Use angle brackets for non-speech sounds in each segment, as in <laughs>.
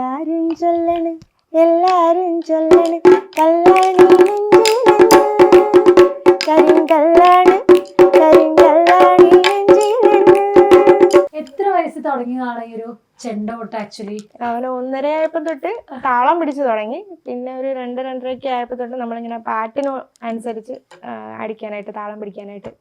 എല്ലാരും ചൊല്ലണ് എല്ലാരും ചൊല്ലണ്. കല്യാണി നെഞ്ചിലെന്ന് കരിങ്കല്ലാണ് നെഞ്ചിലെന്ന് എത്ര വയസ്സ് തുടങ്ങിയതാണ് ഈ ഒരു ചെണ്ടോട്ട് ആക്ച്വലി അവന് ഒന്നര ആയപ്പോ തൊട്ട് താളം പിടിച്ചു തുടങ്ങി. പിന്നെ ഒരു രണ്ട് രണ്ടരയൊക്കെ ആയപ്പോ തൊട്ട് നമ്മളിങ്ങനെ പാട്ടിന് അനുസരിച്ച് അടിക്കാനായിട്ട് താളം പിടിക്കാനായിട്ട്.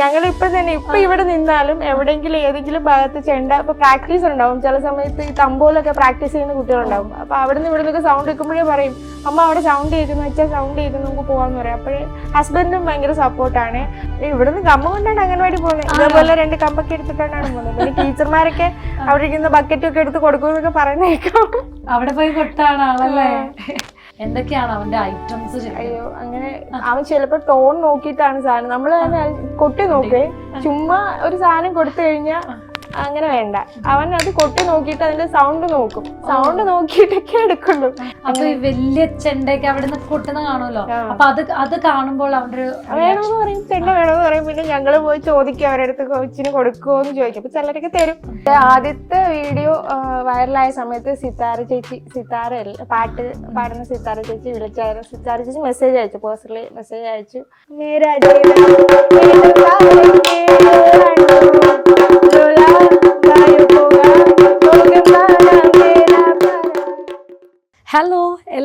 ഞങ്ങൾ ഇപ്പൊ തന്നെ ഇപ്പൊ ഇവിടെ നിന്നാലും എവിടെങ്കിലും ഏതെങ്കിലും ഭാഗത്ത് ചെണ്ട ഇപ്പൊ പ്രാക്ടീസ് ഉണ്ടാവും. ചില സമയത്ത് ഈ തമ്പോലൊക്കെ പ്രാക്ടീസ് ചെയ്യുന്ന കുട്ടികളുണ്ടാവും. അപ്പൊ അവിടുന്ന് ഇവിടെ നിന്നൊക്കെ സൗണ്ട് കേൾക്കുമ്പോഴേ പറയും അമ്മ അവിടെ സൗണ്ട് കേൾക്കുന്നു വെച്ചാൽ സൗണ്ട് കേൾക്കുന്നു നമുക്ക് പോവാന്ന് പറയും. അപ്പോഴേ ഹസ്ബൻഡും ഭയങ്കര സപ്പോർട്ടാണ് ഇവിടുന്ന് കമ്പ് കൊണ്ടാണ് അംഗൻവാടി പോകുന്നത് ഇതേപോലെ രണ്ട് കമ്പൊക്കെ എടുത്തിട്ടാണ് പോകുന്നത് പിന്നെ ടീച്ചർമാരൊക്കെ അവിടെ ഇരിക്കുന്ന ബക്കറ്റൊക്കെ എടുത്ത് കൊടുക്കുമെന്നൊക്കെ പറയുന്ന കേൾക്കാം അവിടെ പോയി കൊട്ടാണ് ആളല്ലേ? എന്തൊക്കെയാണ് അവന്റെ ഐറ്റംസ് അയ്യോ അങ്ങനെ അവൻ ചിലപ്പോ ടോൺ നോക്കിയിട്ടാണ് സാധനം. നമ്മൾ തന്നെ കൊട്ടി നോക്കേ. ചുമ്മാ ഒരു സാധനം കൊടുത്തു കഴിഞ്ഞാൽ അങ്ങനെ വേണ്ട. അവൻ അത് കൊട്ടി നോക്കിയിട്ട് അതിന്റെ സൗണ്ട് നോക്കും. സൗണ്ട് നോക്കിയിട്ടൊക്കെ എടുക്കുള്ളൂ. അപ്പൊ ഈ വലിയ ചെണ്ടയൊക്കെ അവിടെ നിന്ന് കൊട്ടുന്ന കാണുമല്ലോ അപ്പൊ അത് അത് കാണുമ്പോൾ അവരുടെ വേണമെന്ന് പറയും. ചെണ്ട വേണമെന്ന് പറയും. പിന്നെ ഞങ്ങൾ പോയി ചോദിക്കും അവരുടെ അടുത്ത് കൊച്ചിന് കൊടുക്കുമോ എന്ന് ചോദിക്കും. അപ്പൊ ചിലരൊക്കെ തരും. ആദ്യത്തെ വീഡിയോ വൈറലായ സമയത്ത് സിത്താര ചേച്ചി സിത്താര പാട്ട് പാടുന്ന സിത്താര ചേച്ചി വിളിച്ചായിരുന്നു. സിത്താര ചേച്ചി മെസ്സേജ് അയച്ചു പേഴ്സണലി മെസ്സേജ് അയച്ചു. മേരാ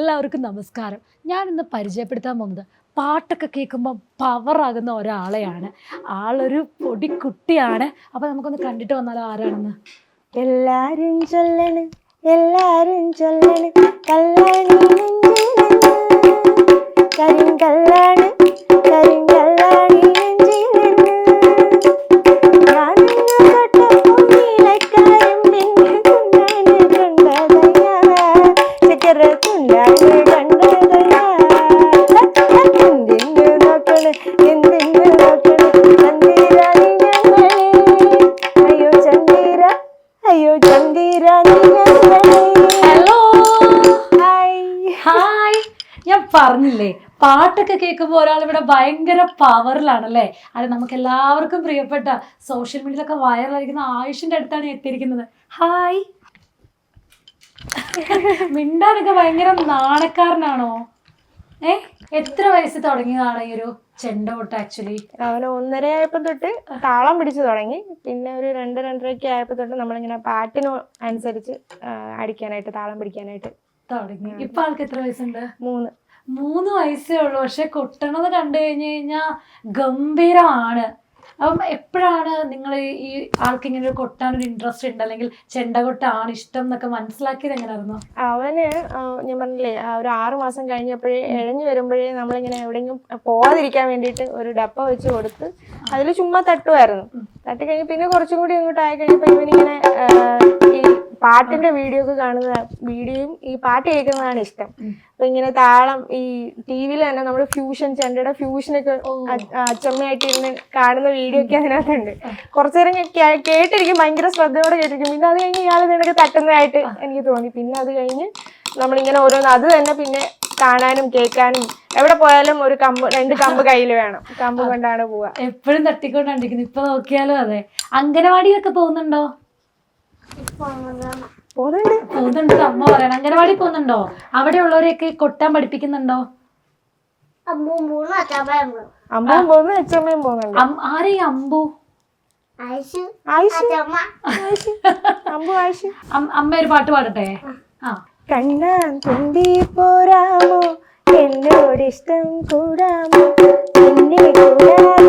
എല്ലാവർക്കും നമസ്കാരം. ഞാൻ ഇന്ന് പരിചയപ്പെടുത്താൻ പോകുന്നത് പാട്ടൊക്കെ കേൾക്കുമ്പോൾ പവറാകുന്ന ഒരാളെയാണ്. ആളൊരു പൊടിക്കുട്ടിയാണ് അപ്പോൾ നമുക്കൊന്ന് കണ്ടിട്ട് വന്നാലോ ആരാണെന്ന്? എല്ലാരും ചൊല്ലണ് എല്ലാരും ചൊല്ലണ്. കല്യാണി നെഞ്ചിലെന്ന് പാട്ടൊക്കെ കേൾക്കുമ്പോൾ ഒരാൾ ഇവിടെ ഭയങ്കര പവറിലാണല്ലേ അത് നമുക്ക് എല്ലാവർക്കും പ്രിയപ്പെട്ട സോഷ്യൽ മീഡിയയിലൊക്കെ വൈറലായിരിക്കുന്ന ആയുഷിന്റെ അടുത്താണ് എത്തിയിരിക്കുന്നത്. ഹായ് മിണ്ടാനൊക്കെ ഭയങ്കര നാണക്കാരനാണോ? ഏ? എത്ര വയസ്സ് തുടങ്ങിയതാണ് ഈ ഒരു ചെണ്ടോട്ട് ആക്ച്വലി അവന് ഒന്നര ആയപ്പോ തൊട്ട് താളം പിടിച്ചു തുടങ്ങി. പിന്നെ ഒരു രണ്ട് രണ്ടരയൊക്കെ ആയപ്പോ തൊട്ട് നമ്മളിങ്ങനെ പാട്ടിന് അനുസരിച്ച് അടിക്കാനായിട്ട് താളം പിടിക്കാനായിട്ട് തുടങ്ങി. ഇപ്പൊ ആൾക്ക് എത്ര വയസ്സുണ്ട്? മൂന്ന്. മൂന്ന് വയസ്സേ ഉള്ളൂ. പക്ഷെ കൊട്ടണത് കണ്ടു കഴിഞ്ഞു കഴിഞ്ഞാൽ ഗംഭീരമാണ്. അപ്പം എപ്പോഴാണ് നിങ്ങൾ ഈ ആൾക്ക് ഇങ്ങനെ ഒരു കൊട്ടാൻ ഒരു ഇൻട്രസ്റ്റ് ഉണ്ട്? അല്ലെങ്കിൽ ചെണ്ട കൊട്ടാണ് ഇഷ്ടം എന്നൊക്കെ മനസ്സിലാക്കിയത് എങ്ങനെയായിരുന്നു? അവന് ഞാൻ പറഞ്ഞില്ലേ ഒരു ആറു മാസം കഴിഞ്ഞപ്പോഴേ ഇഴഞ്ഞു വരുമ്പോഴേ നമ്മളിങ്ങനെ എവിടെയെങ്കിലും പോകാതിരിക്കാൻ വേണ്ടിയിട്ട് ഒരു ഡപ്പ വെച്ച് കൊടുത്ത് അതിൽ ചുമ്മാ തട്ടുമായിരുന്നു തട്ടി കഴിഞ്ഞ് പിന്നെ കുറച്ചും കൂടി ഇങ്ങോട്ട് ആയി കഴിഞ്ഞപ്പോൾ ഇവനിങ്ങനെ ഈ പാട്ടിന്റെ വീഡിയോ ഒക്കെ കാണുന്ന വീഡിയോയും ഈ പാട്ട് കേൾക്കുന്നതാണ് ഇഷ്ടം. അപ്പൊ ഇങ്ങനെ താളം ഈ ടി വിയിൽ തന്നെ നമ്മൾ ഫ്യൂഷൻ ചെണ്ടയുടെ ഫ്യൂഷനൊക്കെ അച്ചമ്മയായിട്ട് ഇരുന്ന് കാണുന്ന വീഡിയോ ഒക്കെ അതിനകത്തുണ്ട്. കുറച്ചു നേരം കേട്ടിരിക്കും ഭയങ്കര ശ്രദ്ധയോടെ കേട്ടിരിക്കും. പിന്നെ അത് കഴിഞ്ഞ് ഇയാൾ നിനക്ക് തട്ടുന്നതായിട്ട് എനിക്ക് തോന്നി. പിന്നെ അത് കഴിഞ്ഞ് നമ്മളിങ്ങനെ ഓരോന്ന് അത് തന്നെ പിന്നെ കാണാനും കേൾക്കാനും എവിടെ പോയാലും ഒരു കമ്പ് രണ്ട് കമ്പ് കയ്യിൽ വേണം. കമ്പ് കൊണ്ടാണ് പോവുക. എപ്പോഴും തട്ടിക്കൊണ്ടിരിക്കുന്നു ഇപ്പൊ നോക്കിയാലും അതെ. അംഗനവാടിയൊക്കെ പോകുന്നുണ്ടോ? പോകുന്നുണ്ട്. പോകുന്നുണ്ട്. അമ്മ പറയണം. അംഗനവാടി പോകുന്നുണ്ടോ? അവിടെ ഉള്ളവരെയൊക്കെ കൊട്ടാൻ പഠിപ്പിക്കുന്നുണ്ടോ? മൂന്ന് അമ്പു? അമ്മ ഒരു പാട്ട് പാടട്ടെ? ആ. കണ്ണാൻ തുമ്പി പോരാമോ? എന്നോട് ഇഷ്ടം കൂടാമോ? എന്നെ കൂടാതില്ലല്ലോ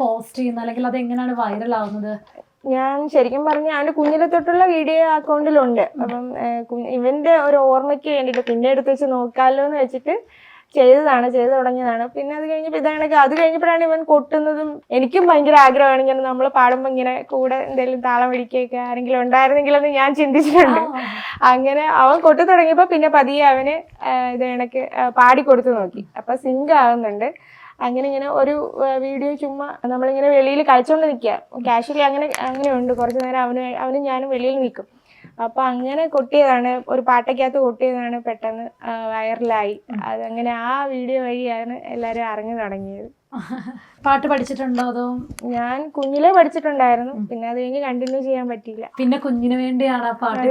പോസ്റ്റ് ചെയ്യുന്നത്? അല്ലെങ്കിൽ അത് എങ്ങനെയാണ് വൈറൽ ആവുന്നത്? ഞാൻ ശരിക്കും പറഞ്ഞ അവന്റെ കുഞ്ഞിലെ തൊട്ടുള്ള വീഡിയോ അക്കൗണ്ടിലുണ്ട് അപ്പം ഇവന്റെ ഒരു ഓർമ്മയ്ക്ക് വേണ്ടിയിട്ട് പിന്നെ എടുത്ത് വെച്ച് നോക്കാമല്ലോ എന്ന് വെച്ചിട്ട് ചെയ്തതാണ് ചെയ്തു തുടങ്ങിയതാണ്. പിന്നെ അത് കഴിഞ്ഞപ്പോൾ ഇതാണെങ്കിൽ അത് കഴിഞ്ഞപ്പോഴാണ് ഇവൻ കൊട്ടുന്നതും എനിക്കും ഭയങ്കര ആഗ്രഹമാണ് ഇങ്ങനെ നമ്മൾ പാടുമ്പോൾ ഇങ്ങനെ കൂടെ എന്തെങ്കിലും താളം പിടിക്കുകയൊക്കെ ആരെങ്കിലും ഉണ്ടായിരുന്നെങ്കിലെന്ന് ഞാൻ ചിന്തിച്ചിട്ടുണ്ട്. അങ്ങനെ അവൻ കൊട്ടു തുടങ്ങിയപ്പോൾ പിന്നെ പതിയെ അവന് ഇത് കണക്ക് ആ, പാടിക്കൊടുത്തു നോക്കി. അപ്പൊ സിങ്ക് ആകുന്നുണ്ട് അങ്ങനെ ഇങ്ങനെ ഒരു വീഡിയോ ചുമ്മാ നമ്മളിങ്ങനെ വെളിയിൽ കളിച്ചോണ്ട് നിൽക്കുക കാഷ്വലി അങ്ങനെ അങ്ങനെ ഉണ്ട്. കുറച്ച് നേരം അവന് അവനും ഞാനും വെളിയിൽ നിൽക്കും. അപ്പൊ അങ്ങനെ കൊട്ടിയതാണ്. ഒരു പാട്ടയ്ക്കകത്ത് കൊട്ടിയതാണ് പെട്ടെന്ന് വൈറലായി. അതങ്ങനെ ആ വീഡിയോ വഴിയാണ് എല്ലാരും അറിഞ്ഞു തുടങ്ങിയത്. പാട്ട് പഠിച്ചിട്ടുണ്ടോ അതോ? ഞാൻ കുഞ്ഞിലേ പഠിച്ചിട്ടുണ്ടായിരുന്നു. പിന്നെ അത് കഴിഞ്ഞ് കണ്ടിന്യൂ ചെയ്യാൻ പറ്റിയില്ല. പിന്നെ കുഞ്ഞിന് വേണ്ടിയാണ് ആ പാട്ട്.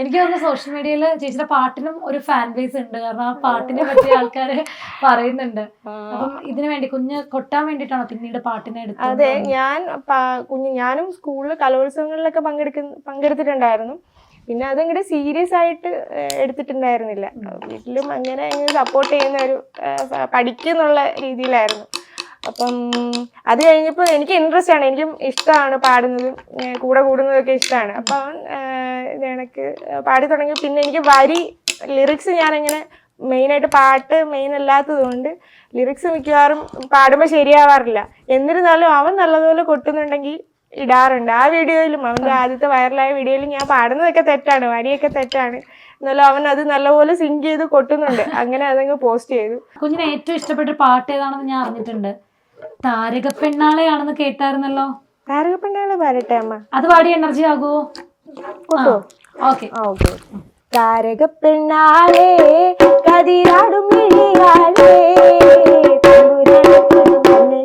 എനിക്ക് തോന്നുന്നു സോഷ്യൽ മീഡിയയിൽ ചേച്ചിയുടെ പാട്ടിനും ഒരു ഫാൻ ബേസ് ഉണ്ട്. കാരണം ആ പാട്ടിനെ പറ്റി ആൾക്കാര് പറയുന്നുണ്ട്. അപ്പം ഇതിനു വേണ്ടി കുഞ്ഞ് കൊട്ടാൻ വേണ്ടിയിട്ടാണോ പിന്നീട് പാട്ടിനെ എടുത്തത്? അതെ ഞാൻ കുഞ്ഞ് ഞാനും സ്കൂളിൽ കലോത്സവങ്ങളിലൊക്കെ പങ്കെടുക്കുന്ന പങ്കെടുത്തിട്ടുണ്ടായിരുന്നു. പിന്നെ അതങ്ങോട്ട് സീരിയസ് ആയിട്ട് എടുത്തിട്ടുണ്ടായിരുന്നില്ല. വീട്ടിലും അങ്ങനെ സപ്പോർട്ട് ചെയ്യുന്ന ഒരു പഠിക്കുന്നുള്ള രീതിയിലായിരുന്നു. അപ്പം അത് കഴിഞ്ഞപ്പോൾ എനിക്ക് ഇൻട്രസ്റ്റ് ആണ്. എനിക്കും ഇഷ്ടമാണ് പാടുന്നതും കൂടെ കൂടുന്നതൊക്കെ ഇഷ്ടമാണ് അപ്പം ഏഹ്, പാടി തുടങ്ങി. പിന്നെ എനിക്ക് വരി ലിറിക്സ് ഞാനിങ്ങനെ മെയിനായിട്ട് പാട്ട് മെയിൻ അല്ലാത്തത് കൊണ്ട് ലിറിക്സ് മിക്കവാറും പാടുമ്പോൾ ശരിയാവാറില്ല. എന്നിരുന്നാലും അവൻ നല്ലതുപോലെ കൊട്ടുന്നുണ്ടെങ്കിൽ ഇടാറുണ്ട്. ആ വീഡിയോയിലും അവന്റെ ആദ്യത്തെ വൈറലായ വീഡിയോയിലും ഞാൻ പാടുന്നതൊക്കെ തെറ്റാണ് വരിയൊക്കെ തെറ്റാണ്. എന്നാലും അവൻ അത് നല്ലപോലെ സിങ്ക് ചെയ്ത് കൊട്ടുന്നുണ്ട്. അങ്ങനെ അതങ്ങ് പോസ്റ്റ് ചെയ്തു. കുഞ്ഞിന് ഏറ്റവും ഇഷ്ടപ്പെട്ട പാട്ട് ഏതാണെന്ന് ഞാൻ അറിഞ്ഞിട്ടുണ്ട്. താരക പെണ്ണാളെയാണെന്ന് കേട്ടായിരുന്നല്ലോ? താരക പെണ്ണാളെ പാടട്ടെ അമ്മ. അത് പാടി എനർജി ആകുമോ താരക ഓക്കെ താരകപ്പെണ്ണാളേ കതിരാടും മിഴിയാളേ തമ്പുരാനെ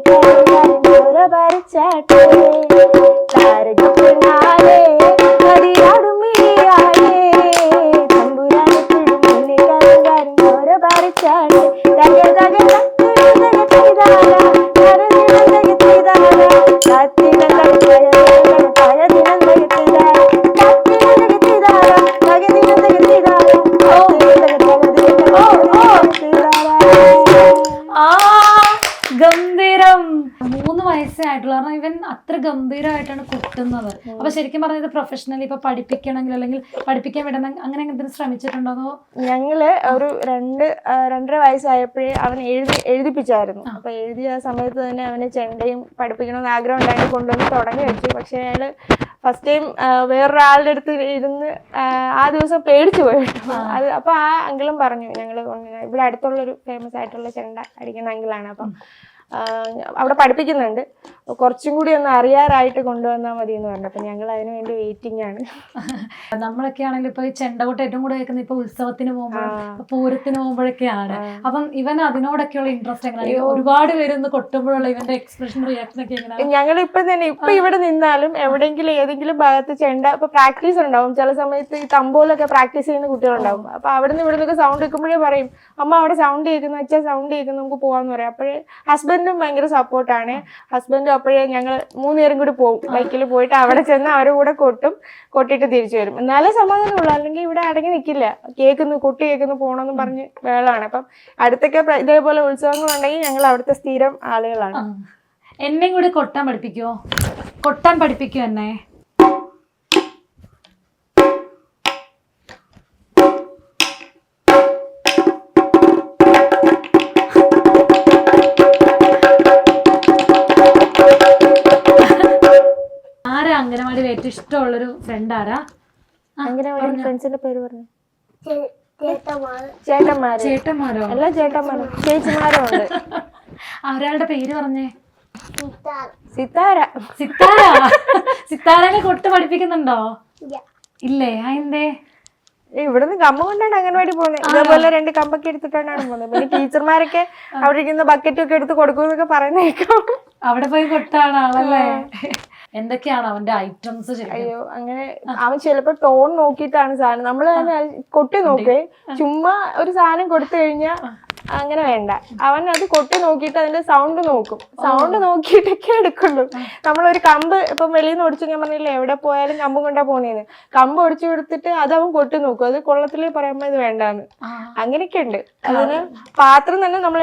ശരിക്കും പറഞ്ഞത് പ്രൊഫഷണലി ഇപ്പൊ പഠിപ്പിക്കണമെങ്കിൽ അല്ലെങ്കിൽ പഠിപ്പിക്കാൻ വിടണം അങ്ങനെ എന്തെങ്കിലും ശ്രമിച്ചിട്ടുണ്ടോ ഞങ്ങൾ ഒരു രണ്ട് രണ്ടര വയസ്സായപ്പോഴേ അവൻ എഴുതി എഴുതിപ്പിച്ചായിരുന്നു. അപ്പൊ എഴുതിയ സമയത്ത് തന്നെ അവന് ചെണ്ടയും പഠിപ്പിക്കണമെന്ന് ആഗ്രഹം ഉണ്ടായിട്ട് കൊണ്ടുവന്ന് തുടങ്ങി വെച്ചു. പക്ഷെ അയാൾ ഫസ്റ്റ് ടൈം വേറൊരാളുടെ അടുത്ത് ഇരുന്ന് ആ, ദിവസം പേടിച്ചു പോയിട്ടു. അത് അപ്പൊ ആ അങ്കിളും പറഞ്ഞു ഞങ്ങൾ ഇവിടെ അടുത്തുള്ളൊരു ഫേമസ് ആയിട്ടുള്ള ചെണ്ട അടിക്കുന്ന അങ്കിളാണ്. അപ്പം അവിടെ പഠിപ്പിക്കുന്നുണ്ട്. കുറച്ചും കൂടി ഒന്ന് അറിയാറായിട്ട് കൊണ്ടുവന്നാൽ മതി എന്ന് പറഞ്ഞു. അപ്പൊ ഞങ്ങൾ അതിനു വേണ്ടി വെയിറ്റിംഗ് ആണ്. <laughs> നമ്മളൊക്കെ ആണെങ്കിൽ ഇപ്പൊ ഈ ചെണ്ടകൊട്ട് ഏറ്റവും കൂടുതൽ കേൾക്കുന്നത് ഇപ്പൊ ഉത്സവത്തിന് പോകുമ്പോഴും പൂരത്തിന് പോകുമ്പോഴൊക്കെയാണ്. അപ്പം ഇവൻ അതിനോടൊക്കെയുള്ള ഇൻട്രസ്റ്റ് എങ്ങനെയാണ്? ഒരുപാട് പേര് ഒന്ന് കൊട്ടുമ്പോഴുള്ള ഇവന്റെ എക്സ്പ്രഷൻ റിയാക്ഷൻ ഒക്കെ എങ്ങനെയാണ്? ഞങ്ങൾ ഇപ്പൊ തന്നെ ഇപ്പൊ ഇവിടെ നിന്നാലും എവിടെയെങ്കിലും ഏതെങ്കിലും ഭാഗത്ത് ചെണ്ട ഇപ്പൊ പ്രാക്ടീസ് ഉണ്ടാവും. ചില സമയത്ത് ഈ തമ്പോലൊക്കെ പ്രാക്ടീസ് ചെയ്യുന്ന കുട്ടികളുണ്ടാവും. അപ്പൊ അവിടുന്ന് ഇവിടെ നിന്നൊക്കെ സൗണ്ട് കേൾക്കുമ്പോഴേ പറയും അമ്മ അവിടെ സൗണ്ട് കേൾക്കുന്നു അച്ഛാ സൗണ്ട് കേൾക്കുന്നു നമുക്ക് പോവാന്ന് പറയാം. അപ്പോഴേ ഹസ്ബൻഡും ഭയങ്കര സപ്പോർട്ടാണ്. ഹസ്ബൻഡും അപ്പോഴേ ഞങ്ങൾ മൂന്നുപേരും കൂടി പോകും ബൈക്കിൽ പോയിട്ട് അവിടെ ചെന്ന് അവരുടെ കൂടെ കൊട്ടും കൊട്ടിട്ട് തിരിച്ചു വരും. എന്നാലേ സമാധാനമുള്ളൂ. അല്ലെങ്കിൽ ഇവിടെ അടങ്ങി നിൽക്കില്ല കേൾക്കുന്നു കൊട്ടി കേൾക്കുന്നു പോകണമെന്ന് പറഞ്ഞ് വേളാണ്. അപ്പം അടുത്തൊക്കെ ഇതേപോലെ ഉത്സവങ്ങളുണ്ടെങ്കിൽ ഞങ്ങൾ അവിടുത്തെ സ്ഥിരം ആളുകളാണ്. എന്നെയും കൂടി കൊട്ടാൻ പഠിപ്പിക്കുവോ? കൊട്ടാൻ പഠിപ്പിക്കുവോ എന്നെ? അംഗനവാടിയിൽ ഏറ്റവും ഇഷ്ടമുള്ളൊരു ഫ്രണ്ട് ആരാ? അവരാളുടെ ഫ്രണ്ട്സിന്റെ പേര് പറഞ്ഞു. ചേട്ടന്മാര്. ചേട്ടന്മാരോ. എല്ലാ ചേട്ടന്മാരും. ചേച്ചിമാരും ഉണ്ട്. ആരാളുടെ പേര് പറഞ്ഞേ. സിത്താര. സിത്താര? സിത്താരനെ കൊട്ട് പഠിപ്പിക്കുന്നുണ്ടോ? ഇല്ലേ. അതിന്റെ ഇവിടുന്ന് കമ്പ കൊണ്ടാണ് അംഗൻവാടി പോകുന്നത് ഇതേപോലെ രണ്ട് കമ്പൊക്കെ എടുത്തിട്ടാണ് പോകുന്നത് പിന്നെ ടീച്ചർമാരൊക്കെ അവിടെ ഇരിക്കുന്ന ബക്കറ്റും ഒക്കെ എടുത്ത് കൊടുക്കുമെന്നൊക്കെ എന്നൊക്കെ പറയുന്നേക്കാം. അവിടെ പോയി കൊട്ടാണ് ആളല്ലേ എന്തൊക്കെയാണ് അവന്റെ ഐറ്റംസ് അയ്യോ അങ്ങനെ അവൻ ചിലപ്പോ ടോൺ നോക്കിയിട്ടാണ് സാധനം. നമ്മൾ തന്നെ കൊട്ടി നോക്കേ ചുമ്മാ ഒരു സാധനം കൊടുത്തു കഴിഞ്ഞാ അങ്ങനെ വേണ്ട. അവൻ അത് കൊട്ടി നോക്കിയിട്ട് അതിന്റെ സൗണ്ട് നോക്കും. സൗണ്ട് നോക്കിയിട്ടൊക്കെ എടുക്കുള്ളൂ. നമ്മളൊരു കമ്പ് ഇപ്പം വെളിയിൽ നിന്ന് ഒടിച്ചു ഞാൻ പറഞ്ഞില്ലേ എവിടെ പോയാലും കമ്പും കൊണ്ടാ പോണേന്ന്. കമ്പ് ഒടിച്ചു കൊടുത്തിട്ട് അത് അവൻ കൊട്ടി നോക്കും. അത് കൊള്ളത്തിൽ പറയുമ്പോ ഇത് വേണ്ടാന്ന്. അങ്ങനെയൊക്കെ ഉണ്ട്. അതിന് പാത്രം തന്നെ നമ്മൾ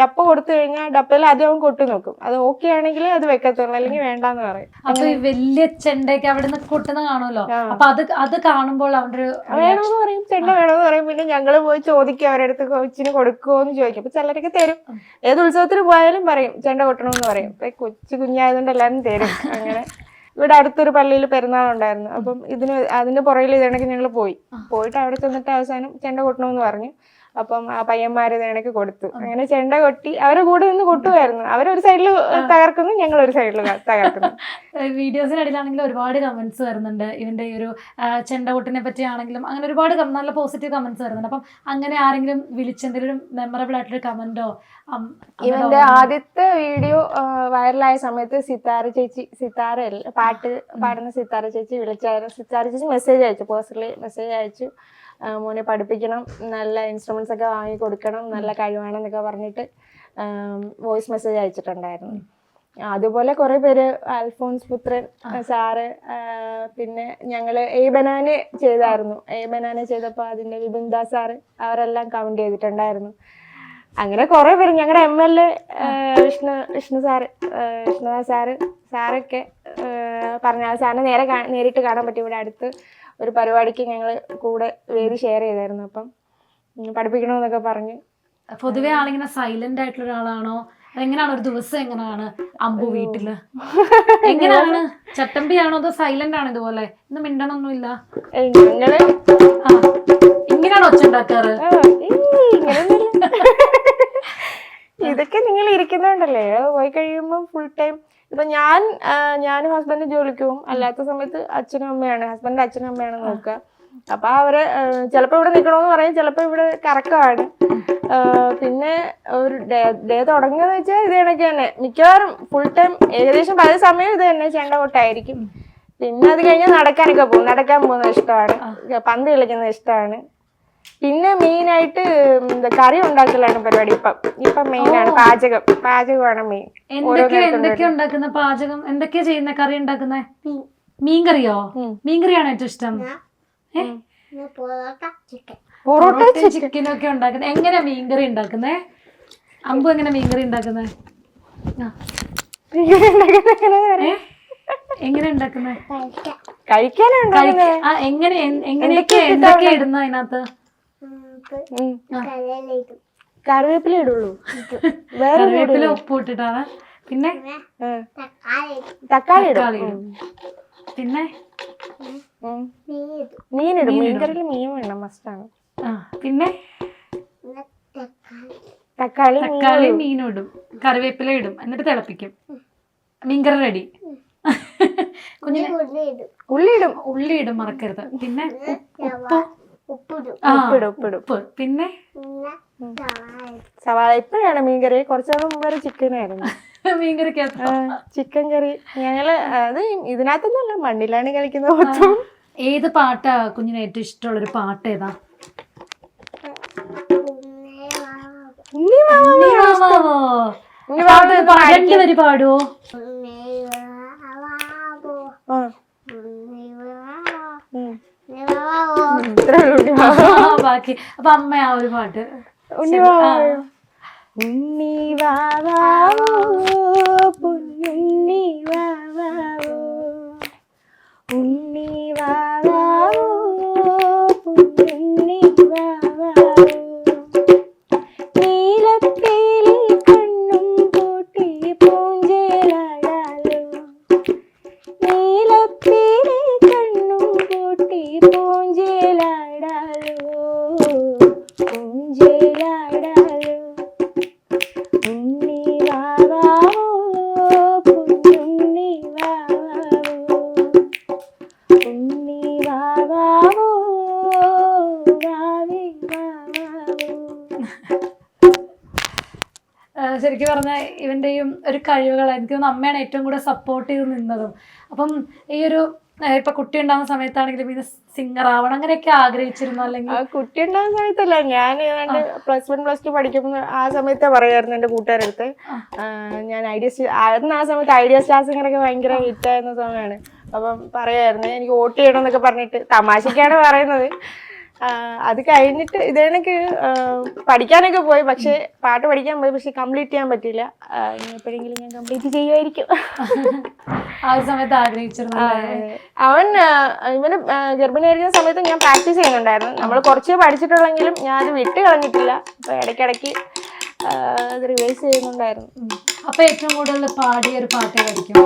ഡപ്പ കൊടുത്തു കഴിഞ്ഞാൽ ഡപ്പയിൽ അത് അവൻ കൊട്ടി നോക്കും. അത് ഓക്കെ ആണെങ്കിൽ അത് വെക്കത്തുള്ളൂ. അല്ലെങ്കിൽ വേണ്ടാന്ന് പറയും. അപ്പൊ ഈ വലിയ ചെണ്ടയൊക്കെ അവിടെ നിന്ന് കൊട്ടുന്ന കാണുമല്ലോ? അപ്പൊ അത് അത് കാണുമ്പോൾ അവന്റെ ഒരു വേണമെന്ന് പറയും. ചെണ്ട വേണമെന്ന് പറയും. പിന്നെ ഞങ്ങൾ പോയി ചോദിക്കും അവരുടെ അടുത്ത് കൊച്ചിന് കൊടുക്കുവോ എന്ന് ചോദിക്കും. അപ്പൊ ചിലരൊക്കെ തരും. ഏത് ഉത്സവത്തിന് പോയാലും പറയും ചെണ്ട കൊട്ടണമെന്ന് പറയും. ഇപ്പൊ കൊച്ചു കുഞ്ഞായതുകൊണ്ട് എല്ലാവരും തരും. അങ്ങനെ ഇവിടെ അടുത്തൊരു പള്ളിയിൽ പെരുന്നാൾ ഉണ്ടായിരുന്നു അപ്പം ഇതിന് അതിന്റെ പുറകിൽ ഇതാണെങ്കിൽ ഞങ്ങൾ പോയി. പോയിട്ട് അവിടെ ചെന്നിട്ട് അവസാനം ചെണ്ട കൊട്ടണമെന്ന് പറഞ്ഞു. അപ്പം ആ പയ്യന്മാര് ഇതേണക്ക് കൊടുത്തു. അങ്ങനെ ചെണ്ട കൊട്ടി അവരെ കൂടെ നിന്ന് കൊട്ടുമായിരുന്നു. അവരൊരു സൈഡിൽ തകർക്കുന്നു ഞങ്ങൾ ഒരു സൈഡിൽ തകർക്കുന്നു. <laughs> വീഡിയോസിനിടയിലാണെങ്കിലും ഒരുപാട് കമന്റ്സ് വരുന്നുണ്ട്. ഇവന്റെ ഈ ഒരു ചെണ്ട കൊട്ടിനെ പറ്റിയാണെങ്കിലും അങ്ങനെ ഒരുപാട് നല്ല പോസിറ്റീവ് കമന്റ്സ് വരുന്നുണ്ട്. അപ്പം അങ്ങനെ ആരെങ്കിലും വിളിച്ചെന്തെങ്കിലും മെമ്മറബിൾ ആയിട്ടൊരു കമന്റോ ഇവന്റെ ആദ്യത്തെ വീഡിയോ വൈറലായ സമയത്ത് സിത്താര ചേച്ചി സിത്താര പാട്ട് പാടുന്ന സിത്താര ചേച്ചി വിളിച്ചായിരുന്നു. സിത്താര ചേച്ചി മെസ്സേജ് അയച്ചു പേഴ്സണലി മെസ്സേജ് അയച്ചു. മോനെ പഠിപ്പിക്കണം നല്ല ഇൻസ്ട്രുമെന്റ്സ് ഒക്കെ വാങ്ങി കൊടുക്കണം നല്ല കഴിവാണെന്നൊക്കെ പറഞ്ഞിട്ട് വോയിസ് മെസ്സേജ് അയച്ചിട്ടുണ്ടായിരുന്നു. അതുപോലെ കുറെ പേര് അൽഫോൺസ് പുത്രൻ സാറ് പിന്നെ ഞങ്ങൾ എ ബനാന് ചെയ്തായിരുന്നു. എ ബനാന് ചെയ്തപ്പോൾ അതിന്റെ വിപിൻ ദാസ് സാറ് അവരെല്ലാം കമന്റ് ചെയ്തിട്ടുണ്ടായിരുന്നു. അങ്ങനെ കുറെ പേര് ഞങ്ങളുടെ M L A Vishnu Vishnu sir Vishnudas sir സാറൊക്കെ പറഞ്ഞ സാറിനെ നേരെ നേരിട്ട് കാണാൻ പറ്റി. ഇവിടെ അടുത്ത് ഒരു പരിപാടിക്ക് ഞങ്ങൾ കൂടെ വേറെ ഷെയർ ചെയ്തായിരുന്നു. അപ്പം പഠിപ്പിക്കണമെന്നൊക്കെ പറഞ്ഞ്. പൊതുവെ ആളിങ്ങനെ സൈലന്റ് ആയിട്ടുള്ള ഒരാളാണോ? എങ്ങനെയാണ് ഒരു ദിവസം എങ്ങനെയാണ് അമ്പു വീട്ടിൽ? എങ്ങനെയാണ്? ചട്ടമ്പി ആണോ അതോ സൈലന്റ് ആണോ ഇതുപോലെ? ഇന്ന് മിണ്ടണമൊന്നുമില്ല ഇങ്ങനെയാണ് ഞങ്ങൾ ആ ഇങ്ങനെയാണോ ഒച്ച ഉണ്ടാക്കാറ്. ഇതൊക്കെ നിങ്ങൾ ഇരിക്കുന്നോണ്ടല്ലേ? പോയി കഴിയുമ്പോൾ ഫുൾ ടൈം ഇപ്പൊ ഞാൻ ഞാൻ ഞാനും ഹസ്ബൻഡ് ജോലിക്ക് പോകും അല്ലാത്ത സമയത്ത് അച്ഛനും അമ്മയാണ്. ഹസ്ബൻഡ് അച്ഛനും അമ്മയാണ് നോക്കുക. അപ്പൊ അവരെ ചിലപ്പോ ഇവിടെ നിൽക്കണമെന്ന് പറയും ചിലപ്പോ ഇവിടെ കറക്കമാണ്. പിന്നെ ഒരു ഡേ തുടങ്ങുന്നത് വെച്ചാൽ ഇത് കണക്ക് തന്നെ. മിക്കവാറും ഫുൾ ടൈം ഏകദേശം പല സമയം ഇത് തന്നെ ചെണ്ട കൊട്ടായിരിക്കും പിന്നെ അത് കഴിഞ്ഞാൽ നടക്കാനൊക്കെ പോകും. നടക്കാൻ പോകുന്നത് ഇഷ്ടമാണ്. പന്ത് കളിക്കുന്നത് ഇഷ്ടമാണ്. പിന്നെ മെയിൻ ആയിട്ട് എന്താ കറി ഉണ്ടാക്കലാണ് പരിപാടി. ഇപ്പൊ ഇപ്പൊ മെയിൻ ആണ് പാചകം. പാചകമാണ് മെയിൻ. എന്തൊക്കെയാ എന്തൊക്കെയാ ഉണ്ടാക്കുന്ന പാചകം? എന്തൊക്കെയാ ചെയ്യുന്ന കറി ഉണ്ടാക്കുന്ന? മീൻകറിയോ മീൻകറിയാണോ ഏറ്റവും ഇഷ്ടം? പൊറോട്ട ചിക്കനൊക്കെ ഉണ്ടാക്കുന്നത് എങ്ങനെയാ മീൻകറി ഉണ്ടാക്കുന്നേ? അമ്പു എങ്ങനെ മീൻകറി ഉണ്ടാക്കുന്നേ? എങ്ങനെ ഉണ്ടാക്കുന്നേ? കഴിക്കാനാണ് എങ്ങനെ എന്തൊക്കെയാ ഇടുന്ന അതിനകത്ത്. കറിവേപ്പില ഇടുള്ളൂ. <laughs> വേറെ കറിവേപ്പില ഉപ്പ് ഇട്ടിട്ടാണ്. പിന്നെ? തക്കാളി ഇടും. തക്കാളി ഇടും. പിന്നെ. മീനിടും മീൻകറിയിൽ മീൻ വേണം മസ്റ്റാണ് ആ പിന്നെ? തക്കാളി. തക്കാളി മീനും ഇടും. കറിവേപ്പില ഇടും. എന്നിട്ട് തിളപ്പിക്കും. മീൻകറി റെഡി. കുഞ്ഞിന്? ഉള്ളി ഇടും. ഉള്ളി ഇടും. മറക്കരുത്. പിന്നെ ഉപ്പ് ഉപ്പിടും. ഉപ്പിടും പിന്നെ? സവാള. ഇപ്പോഴാണ് മീൻകറി. കുറച്ചു നാൾ മുമ്പ് വരെ ചിക്കൻ ആയിരുന്നു. <laughs> മീൻകറിക്ക് ചിക്കൻ കറി. ഞങ്ങൾ അത് ഇതിനകത്തൊന്നുമല്ല മണ്ണിലാണ് കളിക്കുന്നത് മൊത്തം. ഏത് പാട്ടാ കുഞ്ഞിന് ഏറ്റവും ഇഷ്ടമുള്ള ഒരു പാട്ട് ഏതാ? പാടുവോ ആ. ഉം. ഇത്രേ ഉള്ളൂ ഉണ്ണി വാ. ആ, ബാക്കി. അപ്പൊ അമ്മ ആ ഒരു പാട്ട്. ഉണ്ണി വാവായോ ശരിക്കും പറഞ്ഞാൽ ഇവന്റെയും ഒരു കഴിവുകൾ എനിക്ക് തോന്നുന്നു അമ്മയാണ് ഏറ്റവും കൂടുതൽ സപ്പോർട്ട് ചെയ്ത് നിന്നതും. അപ്പം ഈ ഒരു ഇപ്പൊ കുട്ടി ഉണ്ടാകുന്ന സമയത്താണെങ്കിലും ഇത് സിംഗർ ആവണം അങ്ങനെയൊക്കെ ആഗ്രഹിച്ചിരുന്നു? അല്ലെങ്കിൽ കുട്ടി ഉണ്ടാകുന്ന സമയത്തല്ല. ഞാൻ ഏതാണ്ട് പ്ലസ് വൺ പ്ലസ് ടു പഠിക്കുമ്പോൾ ആ സമയത്ത് പറയായിരുന്നു എന്റെ കൂട്ടുകാരടുത്ത്. ഞാൻ ഐഡിയ അന്ന് ആ സമയത്ത് ഐഡിയ സ്റ്റാർ സിംഗറൊക്കെ ഭയങ്കര ഹിറ്റായിരുന്ന സമയമാണ്. അപ്പം പറയായിരുന്നു എനിക്ക് വോട്ട് ചെയ്യണം എന്നൊക്കെ പറഞ്ഞിട്ട് തമാശക്കാണ് പറയുന്നത്. അത് കഴിഞ്ഞിട്ട് ഇതേണക്ക് പഠിക്കാനൊക്കെ പോയി. പക്ഷെ പാട്ട് പഠിക്കാൻ പോയി. പക്ഷെ കംപ്ലീറ്റ് ചെയ്യാൻ പറ്റില്ല ആ, എപ്പോഴെങ്കിലും ഞാൻ കംപ്ലീറ്റ് ചെയ്യുമായിരിക്കും. ആ സമയത്ത് ആഗ്രഹിച്ചിരുന്നു അവൻ ഇവന് ഗർഭിണിയായിരിക്കുന്ന സമയത്ത് ഞാൻ പ്രാക്ടീസ് ചെയ്യുന്നുണ്ടായിരുന്നു. നമ്മൾ കുറച്ച് പഠിച്ചിട്ടുള്ളെങ്കിലും ഞാൻ അത് വിട്ട് കളഞ്ഞിട്ടില്ല. അപ്പൊ ഇടയ്ക്കിടയ്ക്ക് റിവേഴ്സ് ചെയ്യുന്നുണ്ടായിരുന്നു. അപ്പൊ ഏറ്റവും കൂടുതൽ പാടിയ ഒരു പാട്ട് ഏതായിരിക്കും?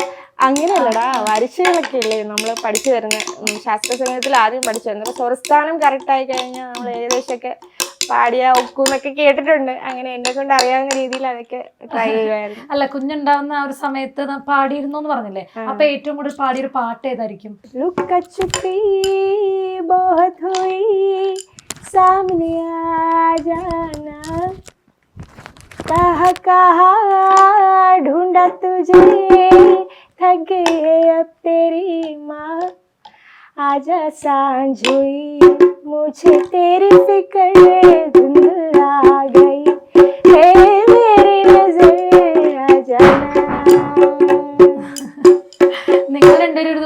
അങ്ങനെയല്ലടാ വരിശകളൊക്കെ ഇല്ലേ നമ്മൾ പഠിച്ചു വരുന്ന ഉം, ശാസ്ത്രീയ സംഗീതത്തിൽ ആദ്യം പഠിച്ചു വരുന്നത് അപ്പൊ സ്വരസ്ഥാനം കറക്റ്റ് ആയി കഴിഞ്ഞാൽ നമ്മൾ ഏകദേശമൊക്കെ പാടിയ ഒക്കൂന്നൊക്കെ കേട്ടിട്ടുണ്ട് അങ്ങനെ എന്നെ കൊണ്ട് അറിയാവുന്ന രീതിയിൽ അതൊക്കെ ട്രൈ ചെയ്യുമായിരുന്നു അല്ല കുഞ്ഞുണ്ടാവുന്ന ആ ഒരു സമയത്ത് ന- പാടിയിരുന്നു എന്ന് പറഞ്ഞില്ലേ അപ്പൊ ഏറ്റവും കൂടുതൽ പാടിയ ഒരു പാട്ട് ഏതായിരിക്കും लुका छुपी बहुत हुई सामने आ जाना कहा कहा ढूंढा तुझे थक गई है अब तेरी माँ। आजा साँझ हुई मुझे तेरी फ़िक्र धुंधला गई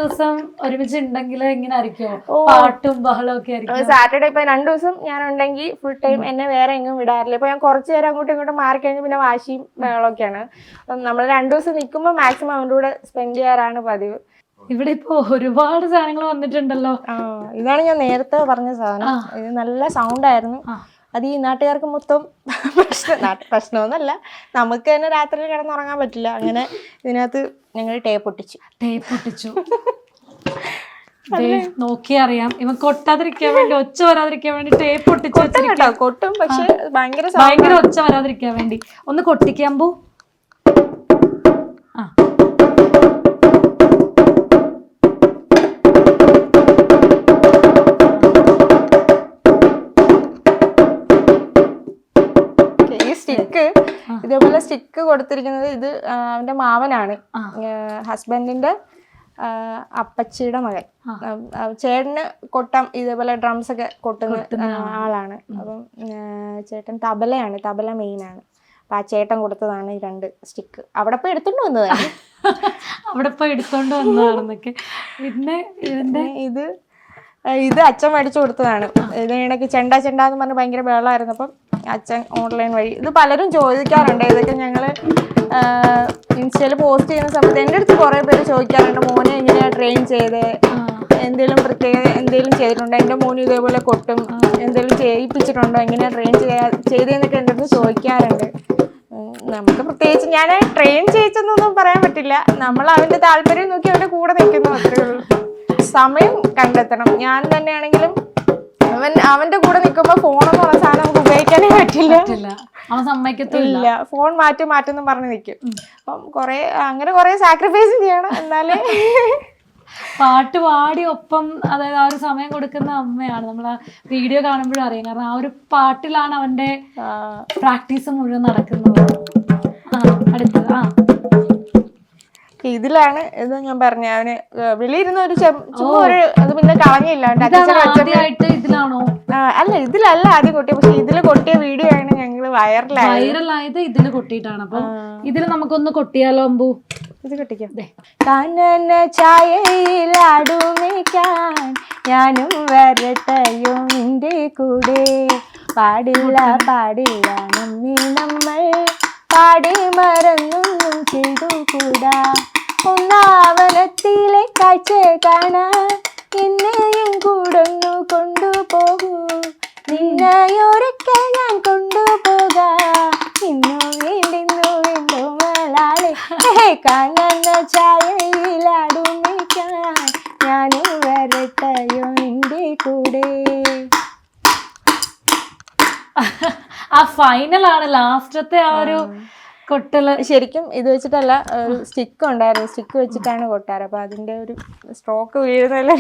ദിവസം ഒരുമിച്ച് ഉണ്ടെങ്കിൽ എങ്ങനെ ആയിരിക്കുമോ പാട്ടും ബഹളവും ഒക്കെ ആയിരിക്കും സാറ്റർഡേ ഇപ്പൊ രണ്ടു ദിവസം ഞാൻ ഉണ്ടെങ്കിൽ ഫുൾ ടൈം എന്നെ വേറെ എങ്ങും വിടാറില്ല. ഇപ്പൊ ഞാൻ കുറച്ച് നേരം അങ്ങോട്ടും ഇങ്ങോട്ടും മാറി കഴിഞ്ഞ് പിന്നെ വാശിയും ബഹളമൊക്കെയാണ്. നമ്മൾ രണ്ടു ദിവസം നിൽക്കുമ്പോൾ മാക്സിമം അവന്റെ കൂടെ സ്പെൻഡ് ചെയ്യാറാണ് പതിവ്. ഇവിടെ ഇപ്പൊ ഒരുപാട് സാധനങ്ങൾ വന്നിട്ടുണ്ടല്ലോ. ഇതാണ് ഞാൻ നേരത്തെ പറഞ്ഞ സാധനം. ഇത് നല്ല സൗണ്ട് ആയിരുന്നു. അത് ഈ നാട്ടുകാർക്ക് മൊത്തം പ്രശ്നം പ്രശ്നമൊന്നുമല്ല. നമുക്ക് തന്നെ രാത്രി കിടന്നുറങ്ങാൻ പറ്റില്ല. അങ്ങനെ ഇതിനകത്ത് ഞങ്ങൾ ടേപ്പ് ഒട്ടിച്ചു ടേപ്പ് ഒട്ടിച്ചു <laughs> ദേ, നോക്കിയാ അറിയാം. ഇവൻ കൊട്ടാതിരിക്കാൻ വേണ്ടി ഒച്ച വരാതിരിക്കാൻ വേണ്ടി ടേപ്പ് ഒട്ടിച്ചു കൊട്ടും. പക്ഷെ ഭയങ്കര ഭയങ്കര ഒച്ച വരാതിരിക്കാൻ വേണ്ടി. ഒന്ന് കൊട്ടിക്കാമ്പോ ആ കൊടുത്തിരിക്കുന്നത് ഇത് അവന്റെ മാവനാണ്. ഹസ്ബൻഡിന്റെ അപ്പച്ചിയുടെ മകൻ. ചേട്ടന് കൊട്ടാം ഇതേപോലെ ഡ്രംസ് ഒക്കെ കൊട്ടുന്ന ആളാണ്. അപ്പം ചേട്ടൻ തബലയാണ്. തബല മെയിനാണ് ആണ്. അപ്പൊ ആ ചേട്ടൻ കൊടുത്തതാണ് ഈ രണ്ട് സ്റ്റിക്ക് അവിടെ പോയി എടുത്തോണ്ട് വന്നതാണ് <laughs> അവിടെ പോയി എടുത്തോണ്ട് വന്നതാണെന്നൊക്കെ. പിന്നെ ഇതിന്റെ ഇത് ഇത് അച്ഛൻ മേടിച്ചു കൊടുത്തതാണ്. ഇത് ഇടയ്ക്ക് ചെണ്ട ചെണ്ട എന്ന് പറഞ്ഞ് ഭയങ്കര ബഹളമായിരുന്നു അപ്പം അച്ഛൻ ഓൺലൈൻ വഴി. ഇത് പലരും ചോദിക്കാറുണ്ട്. ഇതൊക്കെ ഞങ്ങൾ ഇൻസ്റ്റയിൽ പോസ്റ്റ് ചെയ്യുന്ന സമയത്ത് എന്റെ അടുത്ത് കുറേ പേര് ചോദിക്കാറുണ്ട്. മോനെ എങ്ങനെയാണ് ട്രെയിൻ ചെയ്ത്? എന്തെങ്കിലും പ്രത്യേക എന്തെങ്കിലും ചെയ്തിട്ടുണ്ടോ? എന്റെ മോനും ഇതേപോലെ കൊട്ടും. എന്തെങ്കിലും ചെയ്യിപ്പിച്ചിട്ടുണ്ടോ? എങ്ങനെയാണ് ട്രെയിൻ ചെയ്യാ ചെയ്തതെന്നൊക്കെ എന്റെ അടുത്ത് ചോദിക്കാറുണ്ട്. നമുക്ക് പ്രത്യേകിച്ച് ഞാൻ ട്രെയിൻ ചെയ്യിച്ചെന്നൊന്നും പറയാൻ പറ്റില്ല. നമ്മൾ അവന്റെ താല്പര്യം നോക്കി അവന്റെ കൂടെ നിൽക്കുന്നു അത്രേ ഉള്ളൂ. സമയം കണ്ടെത്തണം. ഞാൻ തന്നെയാണെങ്കിലും അവൻ അവന്റെ കൂടെ നിൽക്കുമ്പോൾ ഫോണെന്ന് പറഞ്ഞ സാധനം നമുക്ക് ഉപയോഗിക്കാനേ പറ്റില്ല. പറ്റില്ല. അവൻ സമ്മതിക്കത്തില്ല ഫോൺ മാറ്റി മാറ്റും പറഞ്ഞു നിൽക്കും അപ്പം കുറെ അങ്ങനെ കുറെ സാക്രിഫൈസ് ചെയ്യണം. എന്നാലേ പാട്ട് പാടി ഒപ്പം അതായത് ആ ഒരു സമയം കൊടുക്കുന്ന അമ്മയാണ്. നമ്മൾ ആ വീഡിയോ കാണുമ്പോഴും അറിയാം. കാരണം ആ ഒരു പാട്ടിലാണ് അവന്റെ പ്രാക്ടീസ് മുഴുവൻ നടക്കുന്നത്. ആ അടുത്തത്. ആ. ഇതിലാണ് ഇത് ഞാൻ പറഞ്ഞ. അവന് വെളിയിരുന്ന ഒരു ചുമ്മാ ഒരു അത് പിന്നെ കളഞ്ഞില്ല. അവന്റെ ഇതിലാണോ? അല്ല ഇതിലല്ല ആദ്യം കൊട്ടിയ. പക്ഷെ ഇതിൽ കൊട്ടിയ വീഡിയോ ആണ് ഞങ്ങൾ വൈറലായത്. വൈറലായത് ഇതിൽ കൊട്ടിയിട്ടാണ്. അപ്പൊ ഇതിൽ നമുക്കൊന്ന് കൊട്ടിയാലോ അമ്പു? ഇത് കൊട്ടിക്കാം. കനന ചായയിലാടുമേക്കാൻ ഞാനും വരട്ടയോ നിന്റെ കൂടെ. പാടില്ല പാടില്ല നമ്മി നമ്മൾ പാടി മറന്നൊന്നും ചെയ്തു കൂടാ ഒന്നാവനത്തിലെ കാഴ്ച കാണാൻ എന്നെയും കൂടൊന്നു കൊണ്ടുപോകൂ നിന്നയോരൊക്കെ ഞാൻ കൊണ്ടുപോകാം ഇന്നു വീണ്ടിന്നു വീണ്ടും മലാളെ കാണുന്ന ചായയിലാടുമിക്കാൻ ഞാനും വരട്ടയോ നിന്റെ കൂടെ ആ ഫൈനലാണ് ലാസ്റ്റത്തെ ആ ഒരു കൊട്ടൽ ശരിക്കും ഇത് വെച്ചിട്ടല്ല സ്റ്റിക്ക് ഉണ്ടായിരുന്നു. സ്റ്റിക്ക് വെച്ചിട്ടാണ് കൊട്ടാറ്. അപ്പൊ അതിന്റെ ഒരു സ്ട്രോക്ക് വീഴുന്നില്ല